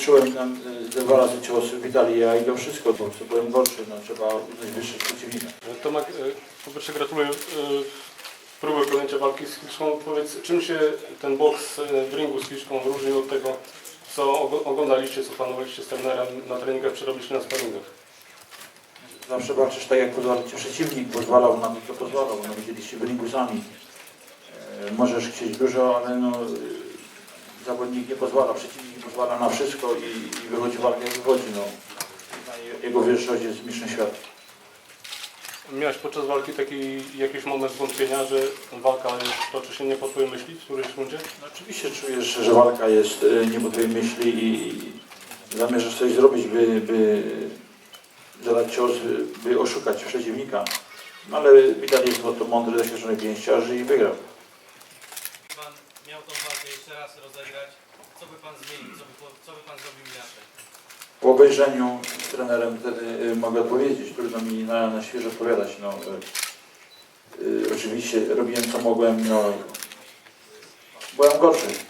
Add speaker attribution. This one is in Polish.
Speaker 1: czułem tam y, dwa razy cios Witali, ja i to wszystko, to co byłem gorszy, no trzeba uznać wyższy przeciwnika.
Speaker 2: Tomek, e, po pierwsze gratuluję e, próby podjęcia walki z Hiszką. Powiedz, czym się ten boks e, w ringu z Hiszką różni od tego, co oglądaliście, co planowaliście z trenerem na treningach, czy robiliście na sparingach?
Speaker 1: Zawsze walczysz tak, jak pozwala ci przeciwnik, pozwalał na to, co pozwalał. No, widzieliście w ringu sami. E, możesz chcieć dużo, ale no, zawodnik nie pozwala, przeciwnik nie pozwala na wszystko i, i wychodzi walka jak wychodzi. No. Jego wyższość jest mistrzem świata.
Speaker 2: Miałeś podczas walki taki jakiś moment wątpienia, że walka toczy się nie po twojej myśli w którejś rundzie?
Speaker 1: No, oczywiście czujesz, że walka jest y, nie po twojej myśli i i zamierzasz coś zrobić, by, by zadać cios, by- oszukać przeciwnika. No, ale Wital jest to mądry, doświadczony pięściarz i wygrał.
Speaker 3: Pan miał tą walkę jeszcze raz rozegrać, co by Pan zmienił, co by, co by Pan zrobił inaczej?
Speaker 1: Po obejrzeniu z trenerem wtedy y, mogę odpowiedzieć, trudno mi na, na świeżo odpowiadać. No, y, y, oczywiście robiłem co mogłem, no, byłem gorszy.